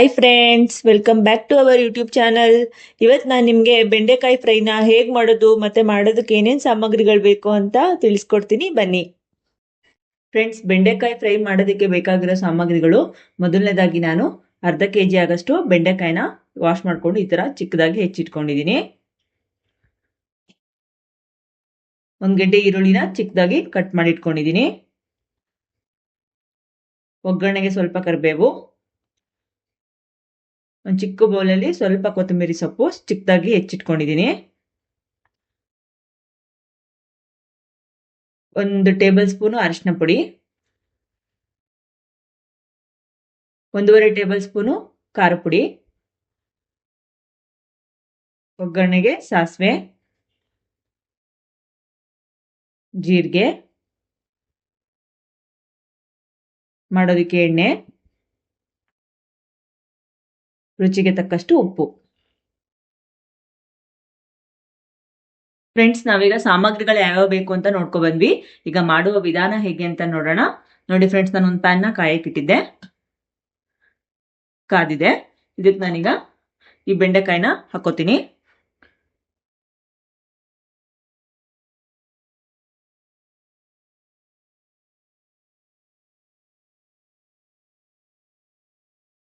Hi friends welcome back to our YouTube channel ಇವತ್ತು ನಾನು ನಿಮಗೆ ಬೆಂಡೆಕಾಯಿ ಫ್ರೈನ ಹೇಗೆ ಮಾಡೋದು, ಮತ್ತು ಮಾಡೋದಕ್ಕೆ ಏನೇನು ಸಾಮಗ್ರಿಗಳು ಬೇಕು ಅಂತ ತಿಳಿಸ್ಕೊಡ್ತೀನಿ. ಬನ್ನಿ. ಫ್ರೆಂಡ್ಸ್ ಬೆಂಡೆಕಾಯಿ ಫ್ರೈ ಮಾಡೋದಕ್ಕೆ ಬೇಕಾಗಿರೋ ಸಾಮಗ್ರಿಗಳು. ಮೊದಲನೇದಾಗಿ ನಾನು ಅರ್ಧ ಕೆ ಜಿ ಆಗಷ್ಟು ಬೆಂಡೆಕಾಯಿನ ವಾಶ್ ಮಾಡಿಕೊಂಡು ಈ ಥರ ಚಿಕ್ಕದಾಗಿ ಹೆಚ್ಚಿಟ್ಕೊಂಡಿದ್ದೀನಿ. ಒಂದು ಗೆಡ್ಡೆ ಈರುಳ್ಳಿನ ಚಿಕ್ಕದಾಗಿ ಕಟ್ ಮಾಡಿಟ್ಕೊಂಡಿದ್ದೀನಿ. ಒಗ್ಗರಣೆಗೆ ಸ್ವಲ್ಪ ಕರಿಬೇವು. ಒಂದು ಚಿಕ್ಕ ಬೌಲಲ್ಲಿ ಸ್ವಲ್ಪ ಕೊತ್ತಂಬರಿ ಸೊಪ್ಪು ಚಿಕ್ಕದಾಗಿ ಹೆಚ್ಚಿಟ್ಕೊಂಡಿದ್ದೀನಿ. ಒಂದು ಟೇಬಲ್ ಸ್ಪೂನು ಅರಿಶಿನ ಪುಡಿ. ಒಂದೂವರೆ ಟೇಬಲ್ ಸ್ಪೂನು ಖಾರ ಪುಡಿ. ಒಗ್ಗರಣೆಗೆ ಸಾಸಿವೆ. ಜೀರಿಗೆ. ಮಾಡೋದಕ್ಕೆ ಎಣ್ಣೆ. ರುಚಿಗೆ ತಕ್ಕಷ್ಟು ಉಪ್ಪು. ಫ್ರೆಂಡ್ಸ್ ನಾವೀಗ ಸಾಮಗ್ರಿಗಳು ಯಾವ್ಯಾವ ಬೇಕು ಅಂತ ನೋಡ್ಕೊ ಬಂದ್ವಿ ಈಗ ಮಾಡುವ ವಿಧಾನ ಹೇಗೆ ಅಂತ ನೋಡೋಣ. ನೋಡಿ ಫ್ರೆಂಡ್ಸ್ ನಾನು ಒಂದು ಪ್ಯಾನ್ನ ಕಾಯಕ್ಕಿಟ್ಟಿದ್ದೆ ಕಾದಿದೆ. ಇದಕ್ಕೆ ನಾನೀಗ ಈ ಬೆಂಡೆಕಾಯಿನ ಹಾಕೋತೀನಿ.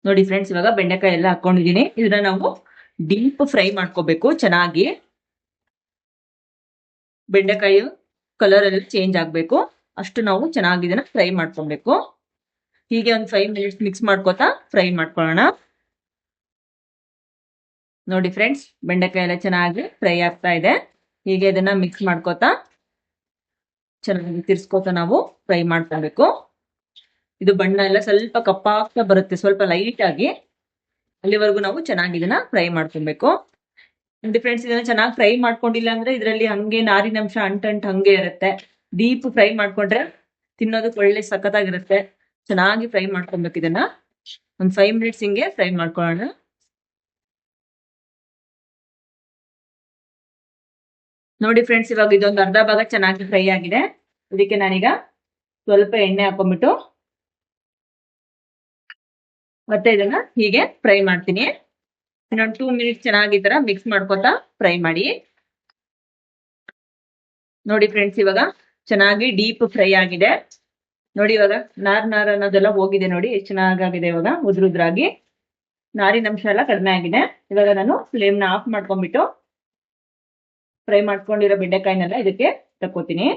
ನೋಡಿ ಫ್ರೆಂಡ್ಸ್ ಇವಾಗ ಬೆಂಡೆಕಾಯಿ ಎಲ್ಲ ಹಾಕೊಂಡಿದ್ದೀನಿ. ಇದನ್ನ ನಾವು ಡೀಪ್ ಫ್ರೈ ಮಾಡ್ಕೋಬೇಕು ಚೆನ್ನಾಗಿ. ಬೆಂಡೆಕಾಯಿ ಕಲರ್ ಎಲ್ಲ ಚೇಂಜ್ ಆಗಬೇಕು. ಅಷ್ಟು ನಾವು ಚೆನ್ನಾಗಿ ಇದನ್ನ ಫ್ರೈ ಮಾಡ್ಕೊಬೇಕು. ಹೀಗೆ ಒಂದು ಫೈವ್ ಮಿನಿಟ್ಸ್ ಮಿಕ್ಸ್ ಮಾಡ್ಕೋತಾ ಫ್ರೈ ಮಾಡ್ಕೊಳ್ಳೋಣ. ನೋಡಿ ಫ್ರೆಂಡ್ಸ್ ಬೆಂಡೆಕಾಯಿ ಎಲ್ಲ ಚೆನ್ನಾಗಿ ಫ್ರೈ ಆಗ್ತಾ ಇದೆ. ಹೀಗೆ ಇದನ್ನ ಮಿಕ್ಸ್ ಮಾಡ್ಕೋತಾ ಚೆನ್ನಾಗಿ ತಿರ್ಸ್ಕೋತಾ ನಾವು ಫ್ರೈ ಮಾಡ್ಕೊಬೇಕು. ಇದು ಬಣ್ಣ ಎಲ್ಲ ಸ್ವಲ್ಪ ಕಪ್ಪಾಗ್ತಾ ಬರುತ್ತೆ, ಸ್ವಲ್ಪ ಲೈಟ್ ಆಗಿ. ಅಲ್ಲಿವರೆಗೂ ನಾವು ಚೆನ್ನಾಗಿ ಇದನ್ನ ಫ್ರೈ ಮಾಡ್ಕೊಬೇಕು. ಫ್ರೆಂಡ್ಸ್ ಇದನ್ನ ಚೆನ್ನಾಗಿ ಫ್ರೈ ಮಾಡ್ಕೊಂಡಿಲ್ಲ ಅಂದ್ರೆ ಇದರಲ್ಲಿ ಹಂಗೆ ನಾರಿನಂಶ ಅಂಟಂಟ್ ಹಂಗೆ ಇರುತ್ತೆ. ಡೀಪ್ ಫ್ರೈ ಮಾಡ್ಕೊಂಡ್ರೆ ತಿನ್ನೋದಕ್ಕೆ ಒಳ್ಳೆ ಸಖತ್ತಾಗಿರುತ್ತೆ. ಚೆನ್ನಾಗಿ ಫ್ರೈ ಮಾಡ್ಕೊಬೇಕು ಇದನ್ನ. ಒಂದ್ ಫೈವ್ ಮಿನಿಟ್ಸ್ ಹಿಂಗೆ ಫ್ರೈ ಮಾಡ್ಕೊಳ್ಳೋಣ. ನೋಡಿ ಫ್ರೆಂಡ್ಸ್ ಇವಾಗ ಇದೊಂದು ಅರ್ಧ ಭಾಗ ಚೆನ್ನಾಗಿ ಫ್ರೈ ಆಗಿದೆ. ಇದಕ್ಕೆ ನಾನೀಗ ಸ್ವಲ್ಪ ಎಣ್ಣೆ ಹಾಕೊಂಡ್ಬಿಟ್ಟು ಮತ್ತೆ ಇದನ್ನ ಹೀಗೆ ಫ್ರೈ ಮಾಡ್ತೀನಿ. ಇನ್ನೊಂದು ಟೂ ಮಿನಿಟ್ಸ್ ಚೆನ್ನಾಗಿ ತರ ಮಿಕ್ಸ್ ಮಾಡ್ಕೊತಾ ಫ್ರೈ ಮಾಡಿ. ನೋಡಿ ಫ್ರೆಂಡ್ಸ್ ಇವಾಗ ಚೆನ್ನಾಗಿ ಡೀಪ್ ಫ್ರೈ ಆಗಿದೆ. ನೋಡಿ ಇವಾಗ ನಾರ್ ನಾರ್ ಅನ್ನೋದೆಲ್ಲ ಹೋಗಿದೆ ನೋಡಿ, ಎಷ್ಟು ಚೆನ್ನಾಗಾಗಿದೆ ಇವಾಗ ಉದ್ರುದ್ರಾಗಿ ನಾರಿನ ಅಂಶ ಎಲ್ಲ ಕಡಿಮೆ ಆಗಿದೆ. ಇವಾಗ ನಾನು ಫ್ಲೇಮ್ನ ಆಫ್ ಮಾಡ್ಕೊಂಡ್ಬಿಟ್ಟು ಫ್ರೈ ಮಾಡ್ಕೊಂಡಿರೋ ಬೆಂಡೆಕಾಯಿನೆಲ್ಲ ಇದಕ್ಕೆ ತಕ್ಕೋತೀನಿ.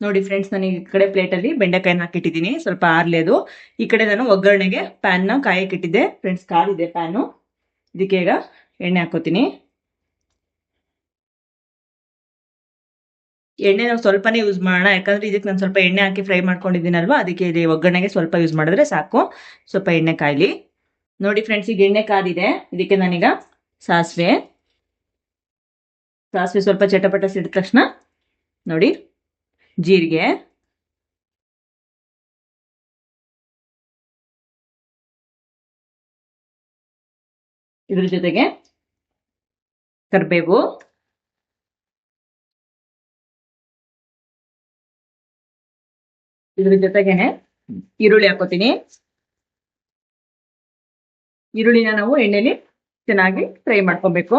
ನೋಡಿ ಫ್ರೆಂಡ್ಸ್ ನಾನು ಈ ಕಡೆ ಪ್ಲೇಟಲ್ಲಿ ಬೆಂಡೆಕಾಯಿನ ಹಾಕಿಟ್ಟಿದ್ದೀನಿ. ಸ್ವಲ್ಪ ಆರ್ಲಿ ಅದು. ಈ ಕಡೆ ನಾನು ಒಗ್ಗರಣೆಗೆ ಪ್ಯಾನ್ನ ಕಾಯಕ್ಕಿಟ್ಟಿದ್ದೆ ಫ್ರೆಂಡ್ಸ್ ಕಾಲಿದೆ ಪ್ಯಾನು ಇದಕ್ಕೆ ಈಗ ಎಣ್ಣೆ ಹಾಕೋತೀನಿ. ಎಣ್ಣೆ ನಾವು ಸ್ವಲ್ಪನೇ ಯೂಸ್ ಮಾಡೋಣ. ಯಾಕಂದ್ರೆ ಇದಕ್ಕೆ ನಾನು ಸ್ವಲ್ಪ ಎಣ್ಣೆ ಹಾಕಿ ಫ್ರೈ ಮಾಡ್ಕೊಂಡಿದ್ದೀನಲ್ವ? ಅದಕ್ಕೆ ಇಲ್ಲಿ ಒಗ್ಗರಣೆಗೆ ಸ್ವಲ್ಪ ಯೂಸ್ ಮಾಡಿದ್ರೆ ಸಾಕು. ಸ್ವಲ್ಪ ಎಣ್ಣೆ ಕಾಯ್ಲಿ. ನೋಡಿ ಫ್ರೆಂಡ್ಸ್ ಈಗ ಎಣ್ಣೆ ಕಾದಿದೆ ಇದಕ್ಕೆ ನಾನೀಗ ಸಾಸಿವೆ. ಸಾಸಿವೆ ಸ್ವಲ್ಪ ಚಟಪಟ ಸಿಡಿದ ತಕ್ಷಣ ನೋಡಿ. ಜೀರಿಗೆ. ಇದ್ರ ಜೊತೆಗೆ ಕರಿಬೇವು. ಇದ್ರ ಜೊತೆಗೆ ಈರುಳ್ಳಿ ಹಾಕೋತೀನಿ. ಈರುಳ್ಳಿನ ನಾವು ಎಣ್ಣೆಲಿ ಚೆನ್ನಾಗಿ ಫ್ರೈ ಮಾಡ್ಕೊಬೇಕು.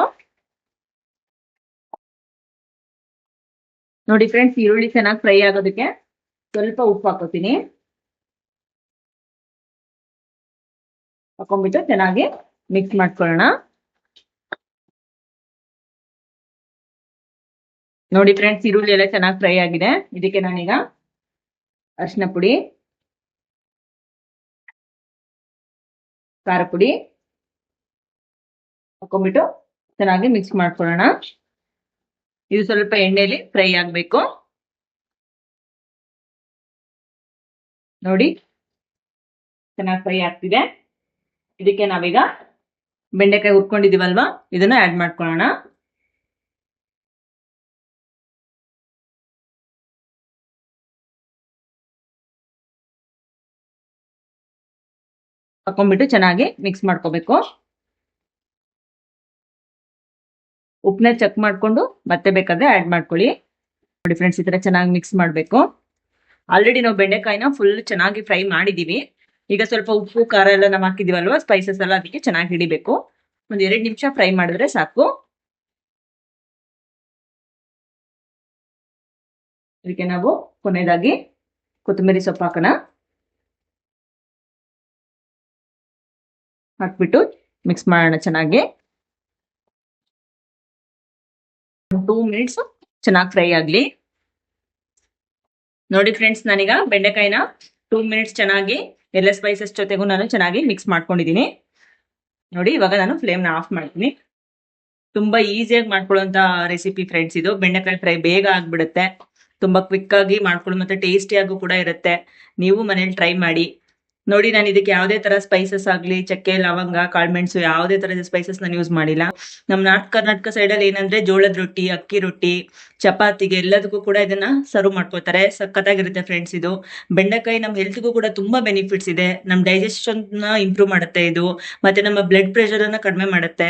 ನೋಡಿ ಫ್ರೆಂಡ್ಸ್ ಈರುಳ್ಳಿ ಚೆನ್ನಾಗಿ ಫ್ರೈ ಆಗೋದಕ್ಕೆ ಸ್ವಲ್ಪ ಉಪ್ಪು ಹಾಕೋತೀನಿ. ಹಾಕೊಂಡ್ಬಿಟ್ಟು ಚೆನ್ನಾಗಿ ಮಿಕ್ಸ್ ಮಾಡ್ಕೊಳ್ಳೋಣ. ನೋಡಿ ಫ್ರೆಂಡ್ಸ್ ಈರುಳ್ಳಿ ಎಲ್ಲ ಚೆನ್ನಾಗಿ ಫ್ರೈ ಆಗಿದೆ. ಇದಕ್ಕೆ ನಾನೀಗ ಅರಿಶಿನ ಪುಡಿ, ಖಾರ ಪುಡಿ ಹಾಕೊಂಡ್ಬಿಟ್ಟು ಚೆನ್ನಾಗಿ ಮಿಕ್ಸ್ ಮಾಡ್ಕೊಳ್ಳೋಣ. ಇದು ಸ್ವಲ್ಪ ಎಣ್ಣೆಲಿ ಫ್ರೈ ಆಗಬೇಕು. ನೋಡಿ, ಚೆನ್ನಾಗಿ ಫ್ರೈ ಆಗ್ತಿದೆ. ಇದಕ್ಕೆ ನಾವೀಗ ಬೆಂಡೆಕಾಯಿ ಹುರ್ಕೊಂಡಿದೀವಲ್ವಾ ಇದನ್ನ ಆಡ್ ಮಾಡ್ಕೊಳ್ಳೋಣ. ಹಾಕೊಂಡ್ಬಿಟ್ಟು ಚೆನ್ನಾಗಿ ಮಿಕ್ಸ್ ಮಾಡ್ಕೋಬೇಕು. ಉಪ್ಪನ್ನ ಚೆಕ್ ಮಾಡಿಕೊಂಡು ಮತ್ತೆ ಬೇಕಾದ್ರೆ ಆ್ಯಡ್ ಮಾಡ್ಕೊಳ್ಳಿ. ನೋಡಿ ಫ್ರೆಂಡ್ಸ್ ಈ ಥರ ಚೆನ್ನಾಗಿ ಮಿಕ್ಸ್ ಮಾಡಬೇಕು. ಆಲ್ರೆಡಿ ನಾವು ಬೆಂಡೆಕಾಯಿನ ಫುಲ್ ಚೆನ್ನಾಗಿ ಫ್ರೈ ಮಾಡಿದ್ದೀವಿ ಈಗ ಸ್ವಲ್ಪ ಉಪ್ಪು, ಖಾರ ಎಲ್ಲ ನಾವು ಹಾಕಿದ್ದೀವಲ್ವ ಸ್ಪೈಸಸ್ ಎಲ್ಲ ಅದಕ್ಕೆ ಚೆನ್ನಾಗಿ ಹಿಡಿಬೇಕು. ಒಂದು ಎರಡು ನಿಮಿಷ ಫ್ರೈ ಮಾಡಿದ್ರೆ ಸಾಕು. ಅದಕ್ಕೆ ನಾವು ಕೊನೆಯದಾಗಿ ಕೊತ್ತಂಬರಿ ಸೊಪ್ಪು ಹಾಕೋಣ. ಹಾಕ್ಬಿಟ್ಟು ಮಿಕ್ಸ್ ಮಾಡೋಣ ಚೆನ್ನಾಗಿ. ಟೂ ಮಿನಿಟ್ಸ್ ಚೆನ್ನಾಗಿ ಫ್ರೈ ಆಗಲಿ. ನೋಡಿ ಫ್ರೆಂಡ್ಸ್ ನಾನೀಗ ಬೆಂಡೆಕಾಯಿನ ಟೂ ಮಿನಿಟ್ಸ್ ಚೆನ್ನಾಗಿ, ಎಲ್ಲ ಸ್ಪೈಸಸ್ ಜೊತೆಗೂ ನಾನು ಚೆನ್ನಾಗಿ ಮಿಕ್ಸ್ ಮಾಡ್ಕೊಂಡಿದ್ದೀನಿ. ನೋಡಿ, ಇವಾಗ ನಾನು ಫ್ಲೇಮ್ನ ಆಫ್ ಮಾಡ್ತೀನಿ. ತುಂಬಾ ಈಸಿಯಾಗಿ ಮಾಡ್ಕೊಳ್ಳುವಂತ ರೆಸಿಪಿ ಫ್ರೆಂಡ್ಸ್ ಇದು. ಬೆಂಡೆಕಾಯಿ ಫ್ರೈ ಬೇಗ ಆಗಿಬಿಡುತ್ತೆ. ತುಂಬಾ ಕ್ವಿಕ್ ಆಗಿ ಮಾಡ್ಕೊಳ್ಳೋ ಮತ್ತೆ ಟೇಸ್ಟಿಯಾಗೂ ಕೂಡ ಇರುತ್ತೆ. ನೀವು ಮನೇಲಿ ಟ್ರೈ ಮಾಡಿ. ನೋಡಿ, ನಾನು ಇದಕ್ಕೆ ಯಾವುದೇ ತರ ಸ್ಪೈಸಸ್ ಆಗ್ಲಿ, ಚಕ್ಕೆ, ಲವಂಗ ಕಾಳ್ಮೆಣಸು ಯಾವುದೇ ತರದ ಸ್ಪೈಸಸ್ ನಾನು ಯೂಸ್ ಮಾಡಿಲ್ಲ. ನಮ್ಮ ನಾರ್ತ್ ಕರ್ನಾಟಕ ಸೈಡಲ್ಲಿ ಏನಂದ್ರೆ ಜೋಳದ ರೊಟ್ಟಿ, ಅಕ್ಕಿ ರೊಟ್ಟಿ, ಚಪಾತಿಗೆ ಎಲ್ಲದಕ್ಕೂ ಕೂಡ ಇದನ್ನ ಸರ್ವ್ ಮಾಡ್ಕೋತಾರೆ. ಸಖತ್ತಾಗಿರುತ್ತೆ ಫ್ರೆಂಡ್ಸ್ ಇದು. ಬೆಂಡೆಕಾಯಿ ನಮ್ಮ ಹೆಲ್ತ್ಗೂ ಕೂಡ ತುಂಬಾ ಬೆನಿಫಿಟ್ಸ್ ಇದೆ. ನಮ್ಮ ಡೈಜೆಷನ್ ಇಂಪ್ರೂವ್ ಮಾಡುತ್ತೆ ಇದು. ಮತ್ತೆ ನಮ್ಮ ಬ್ಲಡ್ ಪ್ರೆಷರ್ ಅನ್ನ ಕಡಿಮೆ ಮಾಡುತ್ತೆ.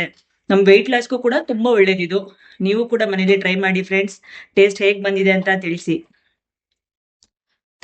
ನಮ್ಮ ವೆಯ್ಟ್ ಲಾಸ್ಗೂ ಕೂಡ ತುಂಬಾ ಒಳ್ಳೇದಿದು. ನೀವು ಕೂಡ ಮನೇಲಿ ಟ್ರೈ ಮಾಡಿ ಫ್ರೆಂಡ್ಸ್ ಟೇಸ್ಟ್ ಹೇಗ್ ಬಂದಿದೆ ಅಂತ ತಿಳಿಸಿ.